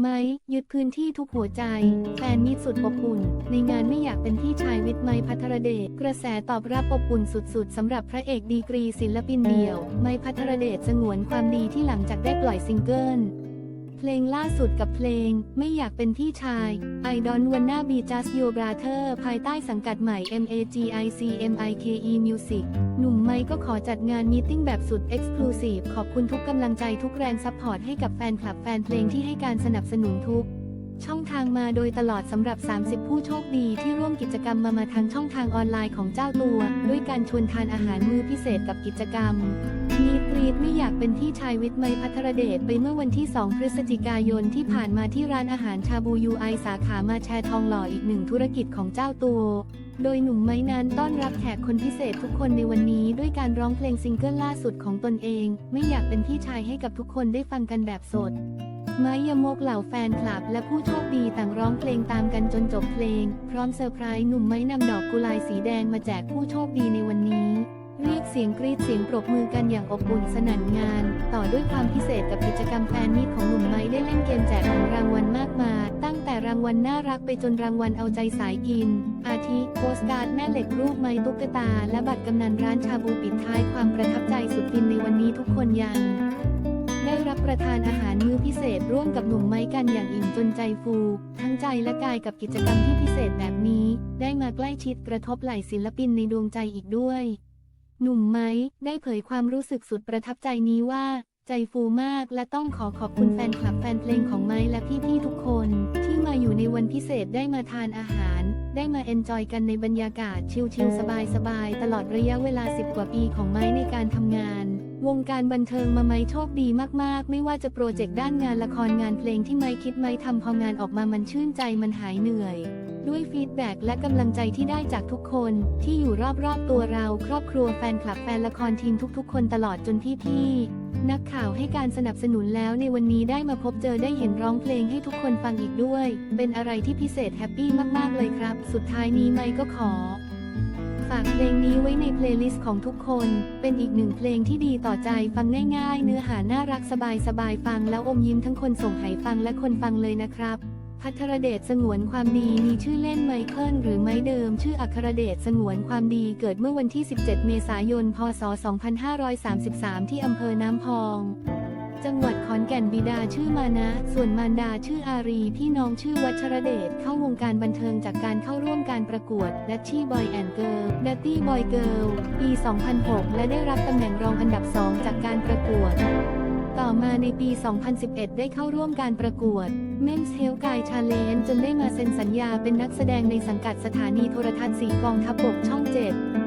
ไม้ยึดพื้นที่ทุกหัวใจ แฟนมิตรสุดอบอุ่น ในงานไม่อยากเป็นที่ชายวิทย์ไม้พัทรเดชกระแสตอบรับอบอุ่นสุดๆสำหรับพระเอกดีกรีศิลปินเดี่ยว ไม้พัทรเดชสงวนความดีที่หลังจากได้ปล่อยซิงเกิล เพลงล่าสุดกับเพลง ไม่อยากเป็นพี่ชาย I don't wanna be just your brother ภายใต้สังกัดใหม่ MAGICMIKE Music หนุ่มไมค์ก็ขอจัดงานมีติ้งแบบสุด Exclusive ขอบคุณทุกกำลังใจทุกแรงซัพพอร์ตให้กับแฟนคลับแฟนเพลงที่ให้การสนับสนุนทุก ช่องทางมาโดยตลอดสำหรับ 30 ผู้โชคดีที่ร่วมกิจกรรมมามาทางช่องทางออนไลน์ของเจ้าตัว ด้วยการชวนทานอาหารมื้อพิเศษกับกิจกรรม มีกรีดไม่อยากเป็นพี่ชายวิทย์ไมพัทรเดชไปเมื่อวันที่ 2 พฤศจิกายนที่ผ่านมาที่ร้านอาหารชาบูยูไอสาขามาแชร์ทองหล่ออีกหนึ่งธุรกิจของเจ้าตัว โดยหนุ่มไม้นั้นต้อนรับแขกคนพิเศษทุกคนในวันนี้ด้วยการร้องเพลงซิงเกิลล่าสุดของตนเอง ไม่อยากเป็นพี่ชายให้กับทุกคนได้ฟังกันแบบสดไม้ยมกเหล่าแฟนคลับ และผู้โชคดีต่างร้องเพลงตามกันจนจบเพลง พร้อมเซอร์ไพรส์หนุ่มไม้นำดอกกุหลาบสีแดงมาแจกผู้โชคดีในวันนี้ เรียกเสียงกรีดเสียงปรบมือกันอย่างอบอุ่นสนั่นงาน ต่อด้วยความพิเศษกับกิจกรรมแฟนมีตของหนุ่มไม้ได้เล่นเกมแจกของรางวัลมากมายตั้งแต่รางวัลน่ารักไปจนรางวัลเอาใจสายกิน อาทิโปสการ์ดแม่เหล็กรูปไม้ตุ๊กตา และบัตรกำนันร้านชาบูปิดท้ายความประทับใจสุดฟินในวันนี้ทุกคนยังได้รับประทานอาหารมื้อพิเศษร่วมกับหนุ่มไม้กันอย่างอิ่มจนใจฟู ทั้งใจและกายกับกิจกรรมที่พิเศษแบบนี้ ได้มาใกล้ชิดกระทบไหล่ศิลปินในดวงใจอีกด้วย หนุ่มไม้ได้เผยความรู้สึกสุดประทับใจนี้ว่า ใจฟูมากและต้องขอขอบคุณแฟนคลับแฟนเพลงของไม้และพี่ๆทุกคน ที่มาอยู่ในวันพิเศษได้มาทานอาหาร ได้มาเอนจอยกันในบรรยากาศชิลๆสบายๆ ตลอดระยะเวลา 10 กว่าปีของไม้ในการทำงาน วงการบันเทิงมาไม้โชคดีมากๆ ไม่ว่าจะโปรเจกต์ด้านงานละครงานเพลงที่ไม้คิดไม้ทำพองานออกมามันชื่นใจมันหายเหนื่อย ด้วยฟีดแบ็กและกำลังใจที่ได้จากทุกคนที่อยู่รอบๆตัวเรา ครอบครัวแฟนคลับแฟนละครทีมทุก ๆ คนตลอดจนพี่ๆ นักข่าวให้การสนับสนุนแล้วในวันนี้ได้มาพบเจอได้เห็นร้องเพลงให้ทุกคนฟังอีกด้วย เป็นอะไรที่พิเศษแฮปปี้มากๆเลยครับ สุดท้ายนี้ไม่ก็ขอฝากเพลงนี้ไว้ในเพลย์ลิสต์ของทุกคน เป็นอีกหนึ่งเพลงที่ดีต่อใจ ฟังง่ายๆ เนื้อหาน่ารักสบายๆ ฟังแล้วอมยิ้มทั้งคนส่งให้ฟังและคนฟังเลยนะครับ พัทรเดชสงวนความดีมีชื่อเล่นไมเคิลหรือไม้เดิม ชื่ออัครเดชสงวนความดีเกิดเมื่อวันที่ 17 เมษายน พศ 2533 ที่อำเภอน้ำพอง จังหวัดขอนแก่นบิดาชื่อมานะ ส่วนมารดาชื่ออารี พี่น้องชื่อวัชรเดชเข้าวงการบันเทิงจากการเข้าร่วมการประกวด d ั t ชี่บอยแอนด์เกิร์ลดัตตี้บอยเกิร์ลปี 2006 และได้รับตำแหน่งรองอันดับ 2 จากการประกวด ต่อมาในปี 2011 ได้เข้าร่วมการประกวด Men's Health Guy Challenge จนได้มาเซ็นสัญญาเป็นนักแสดงในสังกัดสถานีโทรทัศน์สีกองทัพบกช่อง 7